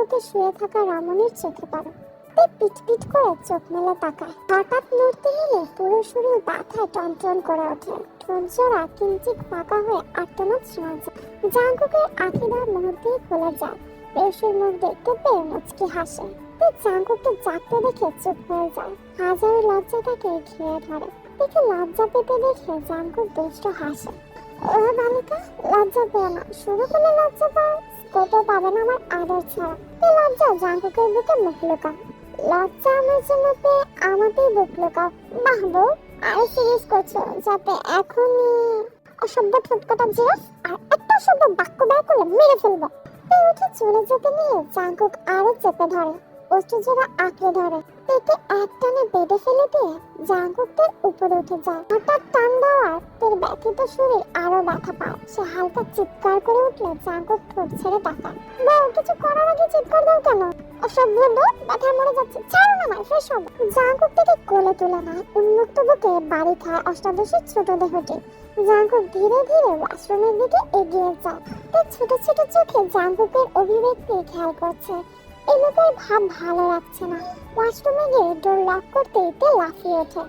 বুকে শুয়ে থাকা রমণীর চোখে পড়ে। তে পিট পিট করে চোখ মেলে তাকায়। হঠাৎ নড়তে নিলে পুরো শরীর ব্যথায় টনটন করে ওঠে। ঠোঁটজোড়া কিঞ্চিত ফাঁকা হয়ে আর্তনাদ শোনা যায়। জাঙ্কুকের আখিদার মুহূর্তেই খুলে যায়। পেশের মুখ দেখতে পেয়ে মুচকি হাসে। তে জাঙ্কুককে জাগতে দেখে চুপ হয়ে যায়। হাজারো লজ্জা তাকে ঘিরে ধরে। দেখে লজ্জা পেতে দেখে জাঙ্কুক দুষ্ট হাসে। ও বালিকা, লজ্জা পেও না। শুরু করলে লজ্জা পাও? স্কোপও পাবে না আমার আদর ছাড়া? এ লজ্জা, জাঙ্কুকের বুকে মুখ লুকা লজ্জা আমার পেয়ে আমাতেই বুক লুকা বাহ বউ, আরও সিরিয়াস করছ, যাতে এখনই অসভ্য ঠোঁটকটা জিরাফ আর একটা অসভ্য বাক্য ব্যয় করে মেরে ফেলব। উঠে চলে যেতে নিয়ে জাঙ্কুক আরও চেপে ধরে অষ্টজোড়া আঁকড়ে ধরে। পেটে এক বেঁধে ফেলে দিয়ে উপরে উঠে যায়। হঠাৎ টান দেওয়ার ব্যথিত শরীর আরও ব্যথা পায়। সে হালকা চিৎকার করে উঠলে ঠোঁট ছেড়ে বউ, কিছু করার আগে চিৎকার দাও কেন? ব্যথায় মরে যাচ্ছে। ছাড়ো না ভাই ফ্রেশ হব থেকে কোলে তুলে নেয় উন্মুক্ত বুকে বাড়ি খায় অষ্টাদশের ছোট দেহটি। জাঙ্কুক ধীরে ধীরে ওয়াশরুমের দিকে এগিয়ে যায়। তার ছোট ছোট চোখে জাঙ্কুকের অভিব্যক্তি খেয়াল করছে। এই ভাব ভালো লাগছে না। ওয়াশরুমে গিয়ে ডোর লক করতে তে লাফিয়ে ওঠে।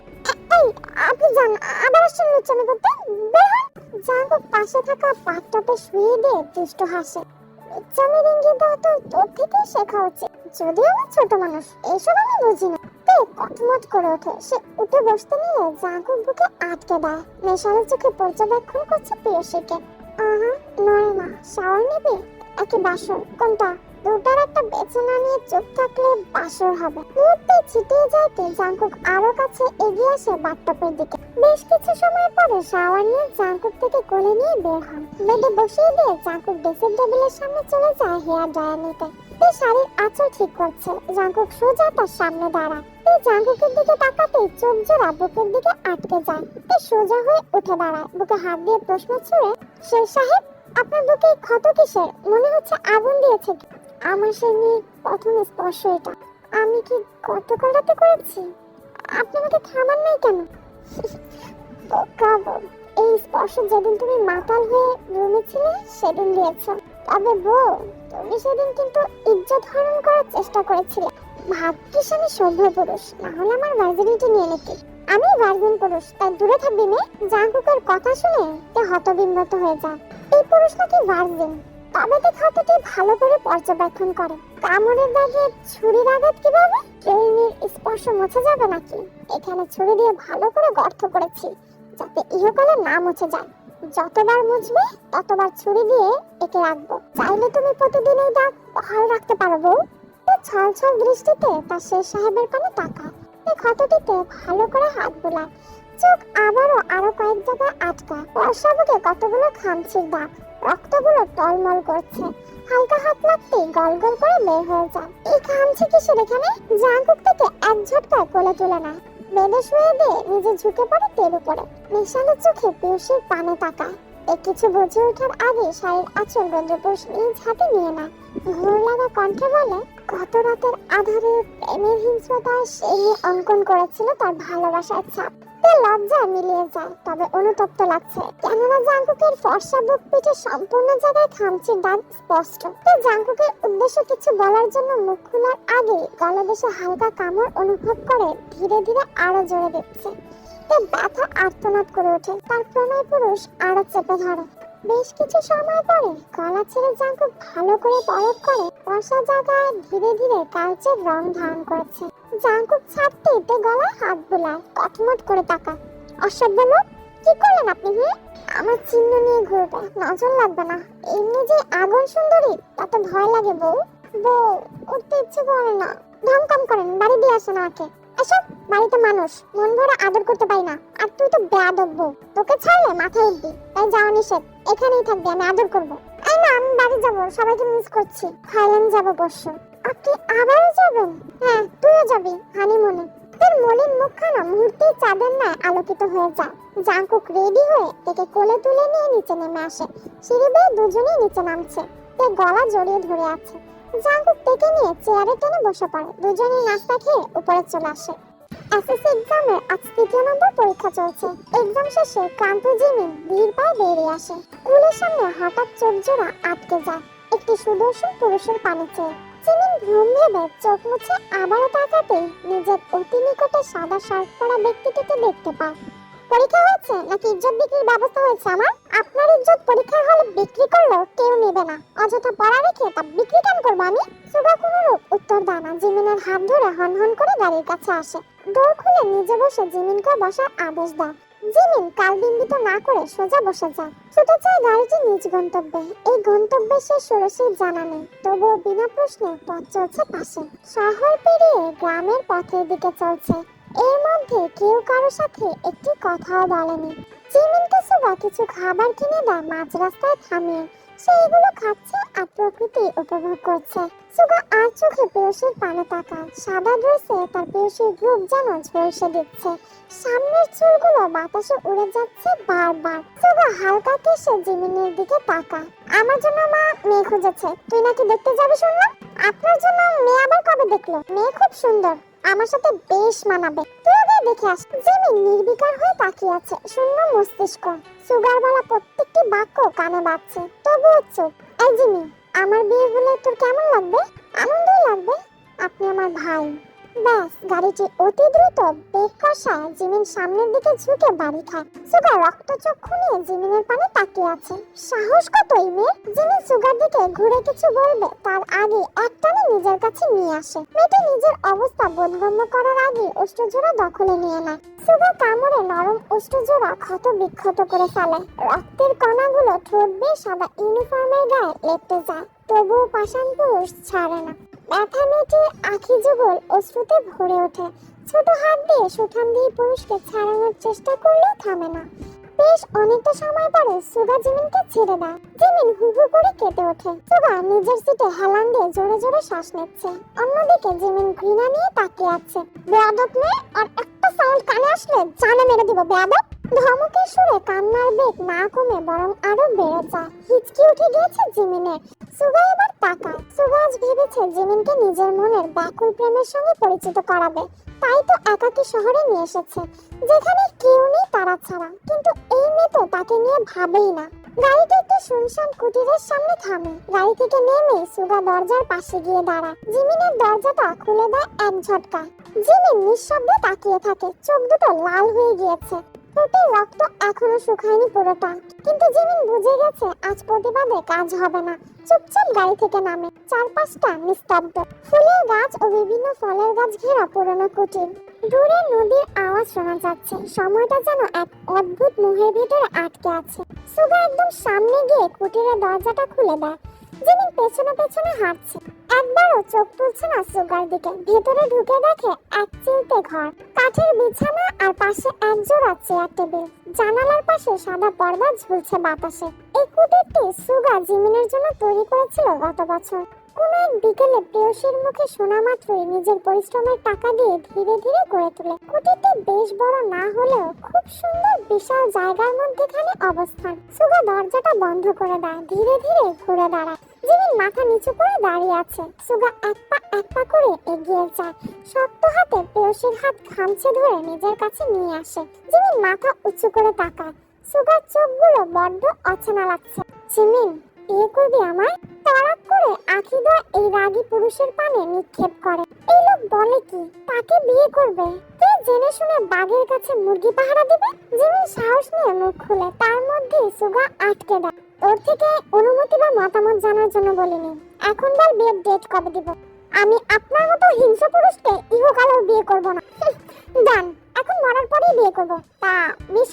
এই, আপনি যান, আবার আসছেন লুচামি করতে? বের হন। পাশে থাকা বাথটবে শুয়ে দিয়ে দুষ্ট হাসে। লুচামির ইঙ্গিত তো তোর থেকেই শেখা উচিত। যদিও আমি ছোট মানুষ এইসব আমি বুঝি না। তে, কটমট করে ওঠে। সে উঠে বসতে নিলে জাঙ্কুক বুকে আটকে দেয়। নেশালো চোখে পর্যবেক্ষণ করছে প্রিয়সীকে। আহা নয় না শাওয়ার নেবে? একে বাসর, কোনটা? দুটার একটা বেছে না নিয়ে চুপ থাকলে বাসর হবে। মুহূর্তে ছিটিয়ে যাইতে জাঙ্কুক আরও কাছে এগিয়ে আসে বাথটপের দিকে। বেশ কিছু সময় পরে শাওয়ার নিয়ে জাঙ্কুক থেকে কোলে নিয়ে বের হন বেডে বসিয়ে দিয়ে জাঙ্কুক ড্রেসিং টেবিলের সামনে চলে যায় হেয়ার ড্রায়ার নিতে। সে শাড়ির আঁচল ঠিক করছে। জাঙ্কুক সোজা তার সামনে দাঁড়ায়। সে জাঙ্কুকের দিকে তাকাতেই চোখ জোড়া বুকের দিকে আটকে যায়। সে সোজা হয়ে উঠে দাঁড়ায়। বুকে হাত দিয়ে প্রশ্ন ছুড়ে, শের সাহেব, আপনার বুকে ক্ষত কিসের? মনে হচ্ছে আগুন দিয়েছে? আমার সে নিয়ে প্রথম স্পর্শ এটা। আমি কি গতকাল রাতে করেছি? আপনি আমাকে থামান নাই কেন? বোকা এই স্পর্শ যেদিন তুমি মাতাল হয়ে রুমে ছিলে, সেদিন দিয়েছ। তবে বউ, তুমি সেদিন কিন্তু ইজ্জত হরণ করার চেষ্টা করেছিলে। ভাগ্যিস আমি সভ্য পুরুষ, না হলে আমার ভার্জিনিটি নিয়ে নিতি। আমি ভার্জিন পুরুষ, তাই দূরে থাকবি মেয়ে জাঙ্কুকের কথা শুনে তে হতবিম্বত হয়ে যায় এই পুরুষ নাকি ভার্জিন তবে তো ক্ষতটি ভালো করে পর্যবেক্ষণ করে। কামড়ের দাগে ছুরির আঘাত কীভাবে? ট্রেনের স্পর্শ মুছে যাবে নাকি? এখানে ছুরি দিয়ে ভালো করে গর্ত করেছি, যাতে ইহকালে না মুছে যায়। যতবার মুছবে, ততবার ছুরি দিয়ে একে রাখব। চাইলে তুমি প্রতিদিন এই দাগ বহাল রাখতে পারো বউ। সে ছল ছল দৃষ্টিতে তার শেষ সাহেবের পানে তাকায় এই ক্ষতটিতে ভালো করে হাত বোলায়। চোখ আবারও আরও কয়েক জায়গায় আটকায়। বর্ষাবুকে কতগুলো খামচির দাগ। রক্তগুলো টলমল করছে। হালকা হাত লাগতেই গল গল করে বের হয়ে যায়। এই খামছি কিসের এখানে জাঙ্কুক থেকে এক ঝটকায় কোলে তুলে নেয়। বেঁধে শুয়ে দিয়ে নিজে ঝুঁকে পড়ে তেল উপরে। নেশালো চোখে পিউসির পানে তাকায়। এ কিছু বুঝে ওঠার আগে শাড়ির আঁচল রৌদ্রপুরুষ নিজ হাতে নিয়ে নেয়। ঘোর লাগা কণ্ঠে বলে গত রাতের আধারে প্রেমের হিংস্রতায় সে অঙ্কন করেছিল তার ভালোবাসার ছাপ। লজ্জা মিলিয়ে যায়, তবে অনুতপ্ত লাগছে। কেননা জাঙ্কুকের ফর্সা বুক পিঠে সম্পূর্ণ জায়গায় খামচির দাগ স্পষ্ট। তে জাঙ্কুকের উদ্দেশ্যে কিছু বলার জন্য মুখ খোলার আগে গলদেশে হালকা কামড় অনুভব করে ধীরে ধীরে আরও জোরে দিচ্ছে। ব্যথা আর্তনাদ করে ওঠে, তার প্রণয় পুরুষ আরও চেপে ধরে। বেশ কিছু সময় পরে গলা ছেড়ে জাঙ্কুক ভালো করে পরক করে বসা জায়গায় ধীরে ধীরে কালচের রং ধারণ করেছে। জাঙ্কুক ছাড়তে তে গলায় হাত বুলায়, কটমট করে তাকায়। অসভ্য লোক, কি করলেন আপনি হুম আমার চিহ্ন নিয়ে ঘুরবে, নজর লাগবে না। এমনি যে আগুন সুন্দরী, তাতে ভয় লাগে বউ। বউ, উঠতে ইচ্ছে করে না। ঢং করেন, বাড়ি দিয়ে আসেন আমাকে। এসব বাড়িতে মানুষ, মন ভরে আদর করতে পারি না। আর তুই তো বেয়াদব বউ তোকে ছাড়লে মাথায় উঠবি। তাই যাওয়া নিষেধ। এখানেই থাকবি, আমি আদর করব। এই না, আমি বাড়ি যাব। সবাইকে মিস করছি। থাইল্যান্ড যাব বর্ষ আপনি আবারও যাবেন? হ্যাঁ তুইও যাবি, হানিমুনে। তোর মলিন মুখখানা মুহূর্তে চাঁদের ন্যায় আলোকিত হয়ে যায়। জাঙ্কুক রেডি হয়ে তাকে কোলে তুলে নিয়ে নিচে নেমে আসে। সিঁড়ি বেয়ে দুজনেই নিচে নামছে। তে গলা জড়িয়ে ধরে আছে। জাঙ্কুক থেকে নিয়ে চেয়ারে টেনে বসে পড়ে। দুজনেই নাস্তা খেয়ে উপরে চলে আসে। এসএসসি এক্সামের আজ তৃতীয় নম্বর পরীক্ষা চলছে। এক্সাম শেষে ক্লান্ত জিমিন ধীর পায়ে বেরিয়ে আসে। স্কুলের সামনে হঠাৎ চোখ জোড়া আটকে যায়। একটি সুদর্শন পুরুষের পানে চেয়ে। জিমিন ভ্রম ভেবে চোখ মুছে আবারও তাকাতে নিজের অতি নিকটে সাদা শার্ট পরা ব্যক্তিটিকে দেখতে পায়। পরীক্ষা হয়েছে নাকি ইজ্জত বিক্রির ব্যবস্থা হয়েছে আমার? আপনার ইজ্জত পরীক্ষার হলে বিক্রি করলেও কেউ নেবে না। অযথা পড়া রেখে তা বিক্রি কেন করব আমি? সুগা কোনোরূপ উত্তর দেয় না। জিমিনের হাত ধরে হন হন করে গাড়ির কাছে আসে। ডোর খুলে নিজে বসে জিমিনকে বসার আদেশ দেয়। জিমিন কাল বিন্দিত না করে সোজা বসে যায়। ছুটে যায় গাড়িটি নিজ গন্তব্যে। এই গন্তব্যে সে সরাসরি জানা নেই। তবুও বিনা প্রশ্নে পথ চলছে পাশে। শহর পেরিয়ে গ্রামের পথের দিকে চলছে। এর মধ্যে কেউ কারও সাথে একটি কথাও বলেনি। জিমিনকে সুগা কিছু খাবার কিনে দেয় মাঝ রাস্তায় থামিয়ে সে এগুলো খাচ্ছে আর প্রকৃতি উপভোগ করছে। সুগা আর চোখে পেয়সীর পানে তাকায়। সাদা ড্রেসে তার পেয়সীর রূপ যেন ঝলসে দিচ্ছে, সামনের চুলগুলো বাতাসে উড়ে যাচ্ছে বারবার। সুগা হালকা কেসে জিমিনের দিকে তাকায়। আমার জন্য মা মেয়ে খুঁজেছে। তুই নাকি দেখতে যাবি শুনলাম? আপনার জন্য মেয়ে আবার কবে দেখল? মেয়ে খুব সুন্দর। আমার সাথে বেশ মানাবে। তুই ওকে দেখে আস। জিমি নির্বিকার হয়ে তাকিয়ে আছে। শূন্য মস্তিষ্ক। সুগার বলা প্রত্যেকটি বাক্য কানে বাজছে। তবুও চুপ। এই জিমি আমার বিয়ে হলে তোর কেমন লাগবে? আনন্দই লাগবে। আপনি আমার ভাই। ব্যাস গাড়িটি অতি দ্রুত বেগ কষায় জিমিন সামনের দিকে ঝুঁকে বাড়ি খায়। সুগার রক্তচক্ষু নিয়ে জিমিনের পানে তাকিয়ে আছে। সাহস কত এই মেয়ে জিমিন সুগার দিকে ঘুরে কিছু বলবে, তার আগে একটানে নিজের কাছে নিয়ে আসে। মেয়েটি নিজের অবস্থা বোধগম্য করার আগে অষ্টজোড়া দখলে নিয়ে নেয়। সুগার কামড়ে নরম অষ্টজোড়া ক্ষত বিক্ষত করে ফেলে। রক্তের কণাগুলো ঠোঁট বেয়ে সাদা ইউনিফর্মের গায়ে লেপটে যায়, তবুও পাষাণ পুরুষ ছাড়ে না। ব্যথা মেয়েটির আখি যুগল অশ্রুতে ভরে ওঠে? ছোট হাত দিয়ে সুঠাম দিয়ে পুরুষকে ছাড়ানোর চেষ্টা করলেও থামে না। বেশ অনেকটা সময় পরে সুগা জিমিনকে ছেড়ে দেয়। জিমিন হু করে কেটে ওঠে। সুগা নিজের সিটে হেলান দিয়ে জোরে জোরে শ্বাস নিচ্ছে। অন্যদিকে জিমিন ঘৃণা নিয়ে তাকিয়ে আছে। বেয়াদব মেয়ে, আর একটা সাউন্ড কানে আসলে জানে মেরে দিব, বেয়াদব। ধমকের সুরে কান্নার বেগ না কমে বরং আরও বেড়ে যায়। হিচকি উঠে গিয়েছে জিমিনের। সুগা এবার তাকায়। সুগাজ ভেবেছে জিমিনকে নিজের মনের ব্যাকুল প্রেমের সঙ্গে পরিচিত করাবে। তাই তো একাকী শহরে নিয়ে এসেছে। যেখানে কেউ নেই তারা ছাড়া। কিন্তু এই মেয়ে তো তাকে নিয়ে ভাবেই না। গাড়িটি একটি শুনশান কুটিরের সামনে থামে। গাড়ি থেকে নেমে সুগা দরজার পাশে গিয়ে দাঁড়ায়। জিমিনের দরজাটা খুলে দেয় এক ঝটকায়। জিমিন নিঃশব্দে তাকিয়ে থাকে। চোখ দুটো লাল হয়ে গিয়েছে। ঠোঁটের রক্ত এখনও শুকায়নি পুরোটা। কিন্তু জিমিন বুঝে গেছে, আজ প্রতিবাদে কাজ হবে না। চুপচাপ গাড়ি থেকে নামে। চারপাশটা নিস্তব্ধ। ফুলের গাছ ও বিভিন্ন ফলের গাছ ঘেরা পুরনো কুটির। দূরে নদীর আওয়াজ শোনা যাচ্ছে। সময়টা যেন এক অদ্ভুত মোহের ভিতরে আটকে আছে। সুগা একদম সামনে গিয়ে কুটিরের দরজাটা খুলে দেয়। জিমিন পেছনে পেছনে হাঁটছে। একবারও চোখ তুলছে না সুগার দিকে। ভেতরে ঢুকে দেখে এক চিলতে ঘর। কাঠের বিছানা আর পাশে এক জোড়া চেয়ার টেবিল। জানালার পাশে সাদা পর্দা ঝুলছে বাতাসে। এই কুটিরটি সুগা জিমিনের জন্য তৈরি করেছিল গত বছর। কোনো এক বিকেলে প্রেয়সীর মুখে শোনা মাত্রই নিজের পরিশ্রমের টাকা দিয়ে ধীরে ধীরে গড়ে তোলে। কুটিরটি বেশ বড় না হলেও খুব সুন্দর বিশাল জায়গার মধ্যেখানে অবস্থান। সুগা দরজাটা বন্ধ করে দেয়, ধীরে ধীরে ঘুরে দাঁড়ায়। জিমিন মাথা নিচু করে দাঁড়িয়ে আছে, সুগা এক পা এক পা করে এগিয়ে যায়। শক্ত হাতে প্রেয়সীর হাত খামচে ধরে নিজের কাছে নিয়ে আসে জিমিন মাথা উঁচু করে তাকায়। সুগার চোখগুলো বড্ড অচেনা লাগছে। জিমিন বিয়ে করবি আমায়? তাড়াক করে আখিদা এই রাগী পুরুষের পানে নিক্ষেপ করে। এই লোক বলে কি? তাকে বিয়ে করবে? কে জেনে শুনে বাঘের কাছে মুরগি পাহারা দিবে? জিমিন সাহস নিয়ে মুখ খুলে, তার মধ্যে সুগা আটকে দেয় তোর থেকে অনুমতি বা মতামত জানার জন্য বলিনি। এখন বল বিয়ের ডেট কবে দিব? আমি আপনার মতো হিংস্র পুরুষকে ইহকালেও বিয়ে করব না। ডান। এখন মরার পরেই বিয়ে করব। তা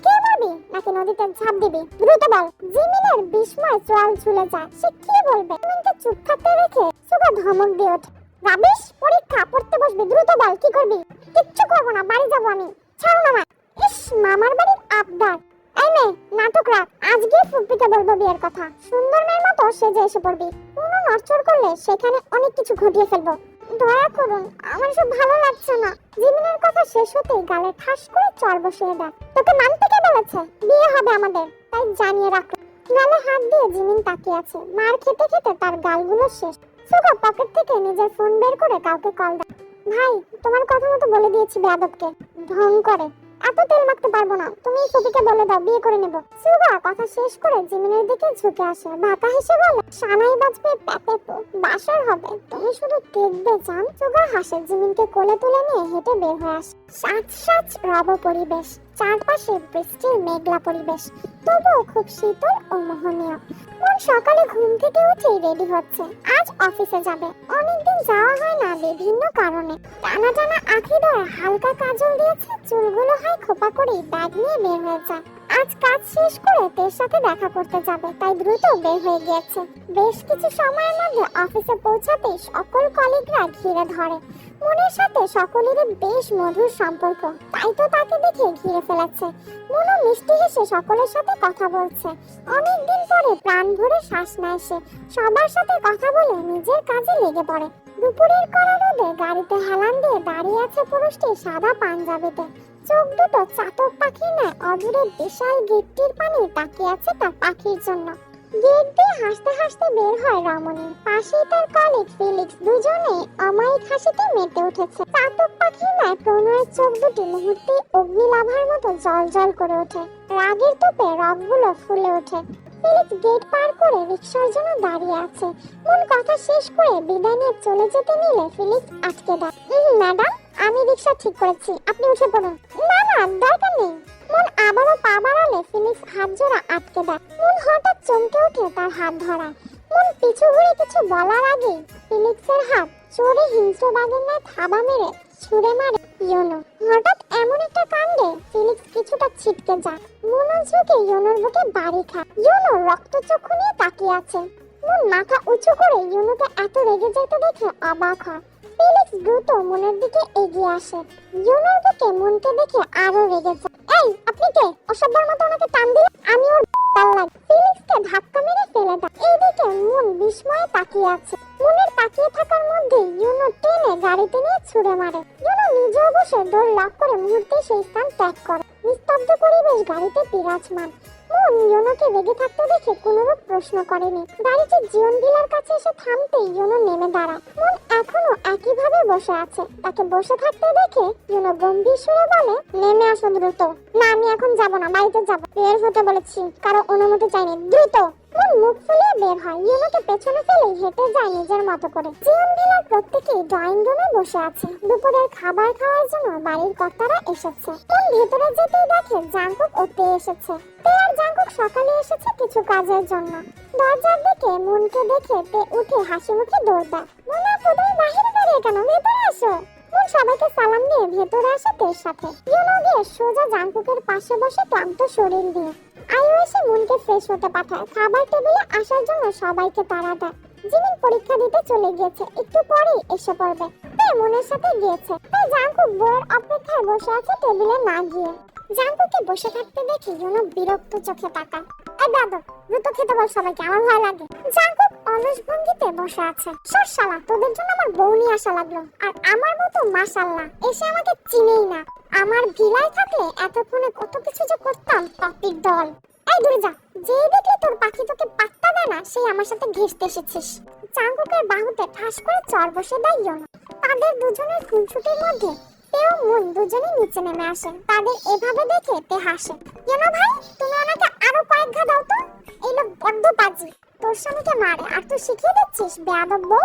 খেয়ে মরবি নাকি নদীতে ঝাঁপ দিবি? দ্রুত বল। জিমিনের বিস্ময় চোয়াল ঝুলে যায়। সে কি বলবে? জিমিনকে চুপ থাকতে রেখে সুগা ধমক দিয়ে ওঠে। রাবিশ, পরীক্ষা পড়তে বসবি। দ্রুত বল, কি করবি? কিচ্ছু করব না, বাড়ি যাব আমি। ছাড়ো না মা ইস, মামার বাড়ির আবদার। এই মেয়ে নাটক রাখ আজকে ফুপিকে বলব বিয়ের কথা। সুন্দর মেয়ের মতো সেজে এসে পড়বি। কোনো নড়চড় করলে সেখানে অনেক কিছু ঘটিয়ে ফেলব। দয়া করুন, আমার সব ভালো লাগছে না। জিমিনের কথা শেষ হতেই গালে ঠাস করে চর বসিয়ে দেয়। তোকে মানতে কে বলেছে? বিয়ে হবে আমাদের, তাই জানিয়ে রাখ। গালে হাত দিয়ে জিমিন তাকিয়ে আছে। মার খেতে খেতে তার গালগুলো শেষ। সুগা পকেট থেকে নিজের ফোন বের করে কাউকে কল দেয়। ভাই, তোমার কথা মতো বলে দিয়েছি বেয়াদবকে। ঢং করে। এত তেল মাখতে পারব না। তুমি সফিকে বলে দাও, বিয়ে করে নেব। সুগা, কথা শেষ করে জিমিনের দিকে ঝুঁকে আসে। বাতা হেসে বলে, সানাই বাজবে প্যাপে তো বাসর হবে। তুমি শুধু দেখবে চান সুগা হাসে, জিমিনকে কোলে তুলে নিয়ে হেঁটে বের হয়ে আসে। সাজ সাজ রব পরিবেশ। চারপাশে বৃষ্টির মেঘলা পরিবেশ, তবুও খুব শীতল ও মোহনীয়। মন সকালে ঘুম থেকে উঠেই রেডি হচ্ছে। আজ অফিসে যাবে। অনেকদিন যাওয়া হয় না বিভিন্ন কারণে। টানা টানা আঁখি ধরে হালকা কাজল দিয়েছে, চুলগুলো হয় খোপা করেই ব্যাগ নিয়ে বের হয়ে যায়। আজ কাজ শেষ করে তের সাথে দেখা করতে যাবে, তাই দ্রুত বের হয়ে গিয়েছে। বেশ কিছু সময়ের মধ্যে অফিসে পৌঁছাতে সকল কলিগরা ঘিরে ধরে। মনের সাথে সকলেরই বেশ মধুর সম্পর্ক। তাই তো তাকে দেখে ঘিরে ফেলেছে। মনও মিষ্টি হেসে সকলের সাথে কথা বলছে। অনেকদিন পরে প্রাণ ভরে শ্বাস নেয় সে। সবার সাথে কথা বলে নিজের কাজে লেগে পড়ে। দুপুরের কড়া রোদে গাড়িতে হেলান দিয়ে দাঁড়িয়ে আছে পুরুষটি সাদা পাঞ্জাবিতে। চোখ দুটো চাতক পাখির ন্যায় অদূরে বিশাল গেটটির পানি তাকিয়ে আছে তার পাখির জন্য। গেট দিয়ে হাসতে হাসতে বের হয় রমণী। পাশেই তার কলিগ ফিলিক্স দুজনে অমায়িক হাসিতে মেতে উঠেছে। চাতক পাখির ন্যায় প্রণয়ের চোখ দুটি মুহূর্তে অগ্নিলাভার মতো জল জল করে ওঠে। রাগের তোপে রগগুলো ফুলে ওঠে। ফিলিক্স গেট পার করে রিক্সার জন্য দাঁড়িয়ে আছে। মন কথা শেষ করে বিদায় নিয়ে চলে যেতে নিলে ফিলিক্স আটকে দেয়। "Um, madam? আমি রিক্সা ঠিক করেছি, আপনি উঠে পড়ুন। না না, দরকার নেই। মন আবারও পা বাড়ালে ফিলিক্স হাত জোড়া আটকে দেয়। মন হঠাৎ চমকে ওঠে তার হাত ধরায় মন পিছু ঘুরে কিছু বলার আগে ফিলিক্সের হাত চোরে হিংস্র বাঘের ন্যায় থাবা মেরে ছুঁড়ে মারে ইয়োনো। হঠাৎ এমন একটা কাণ্ডে ফিলিক্স কিছুটা ছিটকে যায়। মনোযোগে ইয়োনোর বুকে বাড়ি খায়। ইয়োনো রক্তচক্ষু নিয়ে তাকিয়ে আছে। মন মাথা উঁচু করে ইয়োনোকে এত রেগে যেতে দেখে অবাক হয়। ফিলিক্স দ্রুত মনের দিকে এগিয়ে আসে। ইয়োনোর বুকে মনকে দেখে আরও রেগে যায়। এই, আপনি কে? অসভ্যের মতো ওনাকে টান দিলে আমি ওর তাল লাগ। ধাক্কা মেরে ফেলে দেয় এইদিকে মন বিস্ময়ে তাকিয়ে আছে। মনের তাকিয়ে থাকার মধ্যে ইউনো টেনে গাড়িতে নিয়ে ছুড়ে মারে। ইউনো নিজেও বসে দৌড় লক করে মুহূর্তে সেই স্থান ত্যাগ করে। নিস্তব্ধ পরিবেশ গাড়িতে বিরাজমান। ইউনোকে রেগে থাকতে দেখে কোনোরূপ প্রশ্ন করেনি। গাড়িটি জিয়ন ভিলার কাছে এসে থামতেই ইয়োনো নেমে দাঁড়ায়। মন এখনও একইভাবে বসে আছে। তাকে বসে থাকতে দেখে ইয়োনো গম্ভীর সুরে বলে, নেমে আসো দ্রুত। না, আমি এখন যাব না, বাড়িতে যাব। বের হতে বলেছি, কারও অনুমতি চাইনি। দ্রুত! মন মুখ ফুলিয়ে বের হয়। ইউনোকে পেছনে ফেলে হেঁটে যায় নিজের মতো করে। জিয়ন ভিলার প্রত্যেকেই ড্রয়িং রুমে বসে আছে। দুপুরের খাবার খাওয়ার জন্য বাড়ির কর্তারা এসেছে। মন ভেতরে যেতেই দেখে জাঙ্কুক ও এসেছে। তে আর জাঙ্কুক সকালে এসেছে কিছু কাজের জন্য। দরজার দিকে মনকে দেখে তে উঠে হাসি মুখে দৌড় দেয়। মন তুমি বাহিরে দাঁড়িয়ে কেন? ভেতরে আসো মন সবাইকে সালাম দিয়ে ভেতরে আসে তের সাথে। ইউনো গিয়ে সোজা জাঙ্কুকের পাশে বসে ক্লান্ত শরীর দিয়ে আয়ু এসে মনকে ফ্রেশ হতে পাঠায়। খাবার টেবিলে আসার জন্য সবাইকে তাড়া দেয়। জিমিন পরীক্ষা দিতে চলে গিয়েছে। একটু পরেই এসে পড়বে। তাই মনের সাথে গিয়েছে। তাই জাঙ্কুক বউয়ের অপেক্ষায় বসে আছে টেবিলে না গিয়ে। জাঙ্কুকে বসে থাকতে দেখে ইউনো বিরক্ত চোখে তাকায়। এই দাদু দ্রুত খেতে বল সবাইকে, আমার ভয় লাগে। জাঙ্কুক অলস ভঙ্গিতে বসে আছে। সর শালা, তোদের জন্য আমার বউ নিয়ে আসা লাগল। আর আমার মতো মাশাল্লাহ, এসে আমাকে চিনেই না। আমার ভিলায় থাকলে এতক্ষণে কত কিছু যে করতাম, পাপির দল। এই দূরে যা যে দেখলে তোর পাখি তোকে পাত্তা দেয় না, সেই আমার সাথে ঘেসতে এসেছিস। চাঙ্কুকের বাহুতে ঠাস করে চর বসে দেয় তাদের দুজনের খুনসুটির মধ্যে তেও মূল দুজনেই নিচে নেমে আসে। তাদের এভাবে দেখে তে হাসে। কেন ভাই? তুমি আমাকে আরও কয়েক ঘা দাও তো। এই লোক বড্ড পাজি তোর স্বামীকে মারে, আর তুই শিখিয়ে দিচ্ছিস, বেয়াদব বউ?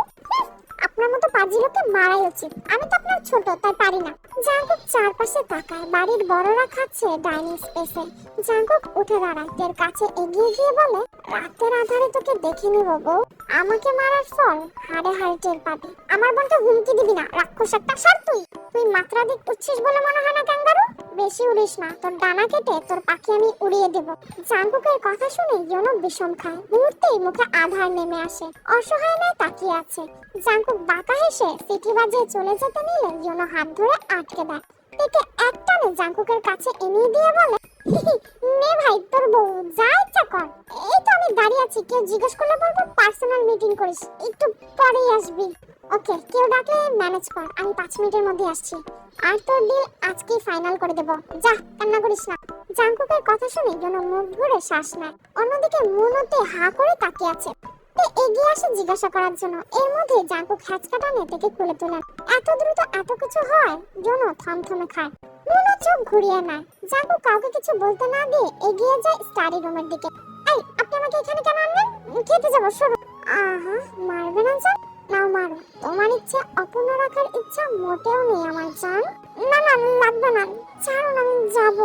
আপনার মতো পাজি লোককে মারাই উচিত। আমি তো আপনার ছোট, তাই পারি না। জাঙ্কুক চারপাশে তাকায়, বাড়ির বড়রা খাচ্ছে ডাইনিং স্পেসে। জাঙ্কুক উঠে দাঁড়ায়, তের কাছে এগিয়ে গিয়ে বলে, রাতের আধারে তোকে দেখে নিব বউ। আমাকে মারার ফল হাড়ে হাড়ে টের পাবি। আমার বোনকে হুমকি দিবি না, রাক্ষস একটা সার তুই। তুই মাত্রাধিক উঠছিস বলে মনে হয় না, ক্যাঙ্গারু? বেশি উড়িস না। তোর ডানা কেটে তোর পাখি আমি উড়িয়ে দেব। জাঙ্কুকের কথা শুনে ইয়নো বিষম খায়। মুহূর্তেই মুখে আধার নেমে আসে। অসহায় নয় তাকিয়ে আছে। জাঙ্কুক বাঁকা হেসে সিটি বাজিয়ে চলে যেতে নিলে ইয়নো হাত ধরে আটকে দেয়। একে একটানে জাঙ্কুকের কাছে এনে দিয়ে বলে নে ভাই, তোর বউ, যা ইচ্ছা কর। এই তো আমি দাঁড়িয়ে আছি। কেউ জিজ্ঞেস করলে বলব, পার্সোনাল মিটিং করিস। একটু পরেই আসবি। ওকে, কেউ ডাকলে ম্যানেজ কর। আমি পাঁচ মিনিটের মধ্যে আসছি। আর তোর ডিল আজকেই ফাইনাল করে দেব। যা, কান্না করিস না। জাঙ্কুকের কথা শুনে যেন মুখ ভরে শ্বাস নেয়। অন্যদিকে মনতে হা করে তাকিয়ে আছে। তে এগিয়ে আসে জিজ্ঞাসা করার জন্য। এর মধ্যে জাঙ্কু খ্যাচকা টানে থেকে খুলে তোলেন এত দ্রুত এত কিছু হয়? জন্য থমথমে খায়। নুনো চোখ ঘুরিয়ে নেয়। জাঙ্কু কাউকে কিছু বলতে না দিয়ে এগিয়ে যায় স্টাডি রুমের দিকে। এই, আপনি আমাকে এখানে কেন আনলেন? খেতে যাব সরো আহা, মারবে না নাও মারো তোমার ইচ্ছে অপূর্ণ রাখার ইচ্ছা মোটেও নেই আমার জান। না না, লাগবে না। ছাড়ুন আমি যাব।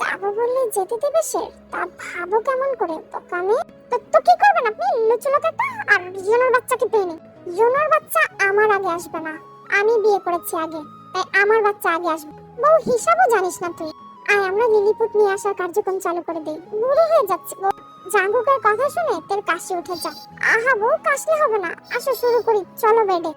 যাব বললে যেতে দেবে সে? তা ভাবো কেমন করে? দোকানে? তো তো কি করবেন আপনি? লুচুলোকাটা আর ইয়োনোর বাচ্চাকে পেয়ে নি ইয়োনোর বাচ্চা আমার আগে আসবে না। আমি বিয়ে করেছি আগে। তাই আমার বাচ্চা আগে আসবে। বউ, হিসাবও জানিস না তুই। আয়, আমরা লিলিপুট নিয়ে আসার কার্যক্রম চালু করে দেই। বুড়ো হয়ে যাচ্ছে জাঙ্গুকের কথা শুনে তোর কাশি উঠে যায়। আহা বউ, কাশলে হবে না। আসো শুরু করি। চলো বেডে।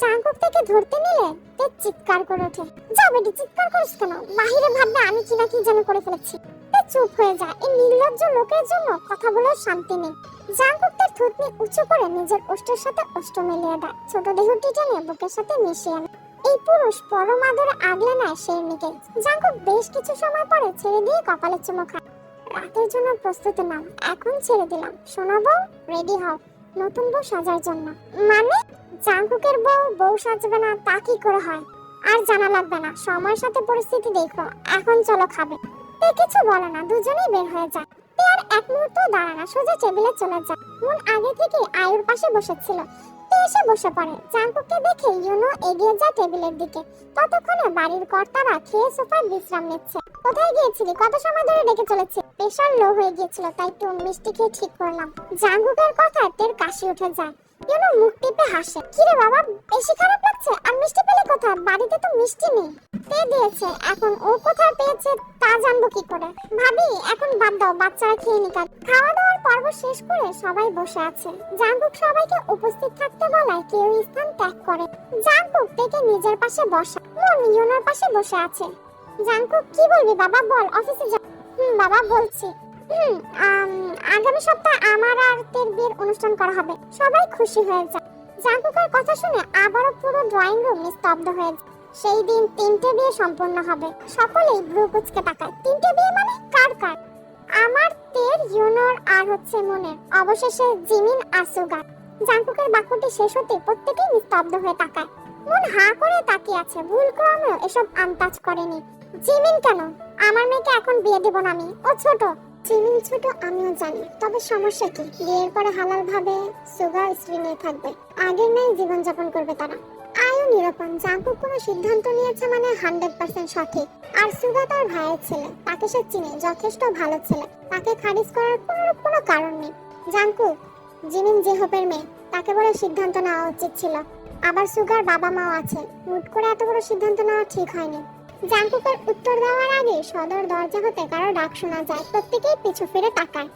জাঙ্কুক থেকে ধরতে নিলে তে চিৎকার করে ওঠে। যা বেডি, চিৎকার করিস কেন? বাহিরে ভাববে আমি কি না কি যেন করে ফেলেছি। তে চুপ হয়ে যায়। এই নির্লজ্জ লোকের জন্য কথা বলার শান্তি নেই। জাঙ্কুক তার থুতনি উঁচু করে নিজের ওষ্ঠের সাথে ওষ্ঠ মিলিয়ে দেয়। ছোট দেহটি টেনে বুকের সাথে মিশিয়ে আনে এই পুরুষ পরম আদরে আগলে নেয় শেরনিকে জাঙ্কুক বেশ কিছু সময় পরে ছেড়ে দিয়ে কপালে চুমো খায়। রাতের জন্য প্রস্তুতি নাও এখন ছেড়ে দিলাম। শোনাবো? রেডি হও। নতুন বউ সাজার জন্য। মানে? জাঙ্কুকের বউ বউ সাজবে না, তা কি করে হয়? আর জানা লাগবে না। সময়ের সাথে পরিস্থিতি দেখো। এখন চলো খাবে। তে কিছু বলে না, দুজনেই বের হয়ে যায়। তে আর এক মুহূর্ত দাঁড়ায় না, সোজা টেবিলে চলে যায়। মন আগে থেকে আয়ুর পাশে বসেছিল। তে এসে বসে পড়ে। জাঙ্কুককে দেখে ইউনো এগিয়ে যায় টেবিলের দিকে। ততক্ষণে বাড়ির কর্তারা খেয়ে সোফায় বিশ্রাম নিচ্ছে। কোথায় গিয়েছিলি? কত সময় ধরে ডেকে চলেছে? প্রেশার লো হয়ে গিয়েছিল, তাই একটু মিষ্টি খেয়ে ঠিক করলাম। জাঙ্গুকের কথায় তের কাশি উঠে যায়। ইউনো মুখ টিপে হাসে? কিরে বাবা, বেশি খারাপ লাগছে? আর মিষ্টি পেলে কোথায়? বাড়িতে তো মিষ্টি নেই। তে দিয়েছে, এখন ও কোথায় পেয়েছে তা জানব কি করে? ভাবি, এখন বাদ দাও, বাচ্চারা খেয়ে নিক। খাওয়া দাওয়ার পর্ব শেষ করে সবাই বসে আছে। জাঙ্কুক সবাইকে উপস্থিত থাকতে বলায় কেউ স্থান ত্যাগ করে। জাঙ্কুক থেকে নিজের পাশে বসা মন ইউনোর পাশে বসে আছে। জাঙ্কুক কি বলবি বাবা? বল অফিসে যা। হুম, বাবা, বলছি। হুম আগামী সপ্তাহে আমার আর তের বিয়ের অনুষ্ঠান করা হবে। সবাই খুশি হয়ে যায় জাঙ্কুকের কথা শুনে আবারও পুরো ড্রয়িং রুম নিস্তব্ধ হয়ে যায়। সেই দিন তিনটে বিয়ে সম্পূর্ণ হবে। সকলেই ব্রু কুচকে তাকায়। তিনটে বিয়ে মানে কার কার? আমার, তের, ইউনোর আর হচ্ছে মনের। অবশেষে জিমিন আর সুগার। জাঙ্কুকের বাক্যটি শেষ হতে প্রত্যেকেই নিস্তব্ধ হয়ে তাকায়। মন হা করে তাকিয়ে আছে। ভুল ক্রমেও এসব আন্দাজ করেনি। জিমিন কেন? আমার মেয়েকে এখন বিয়ে দেব না আমি। ও ছোট। জিমিন ছোট, আমিও জানি। তবে সমস্যা কি? বিয়ের পরে হালাল ভাবে সুগার স্ত্রী নিয়ে থাকবে। আগের ন্যায় জীবনযাপন করবে তারা। আয়ু নিরূপণ। জাঙ্কুক কোনো সিদ্ধান্ত নিয়েছে মানে হান্ড্রেড পার্সেন্ট সঠিক। আর সুগা তার ভাইয়ের ছেলে। তাকে সে চিনে, যথেষ্ট ভালো ছেলে। তাকে খারিজ করার কোনো কোনো কারণ নেই। জাঙ্কুক, জিমিন জেহপের মেয়ে, তাকে বলে সিদ্ধান্ত নেওয়া উচিত ছিল। আবার সুগার বাবা মাও আছে। হুট করে এত বড় সিদ্ধান্ত নেওয়া ঠিক হয়নি। জাঙ্কুকের উত্তর দেওয়ার আগে সদর দরজা হতে কারও ডাক শোনা যায়, প্রত্যেকেই পিছু ফিরে তাকায়।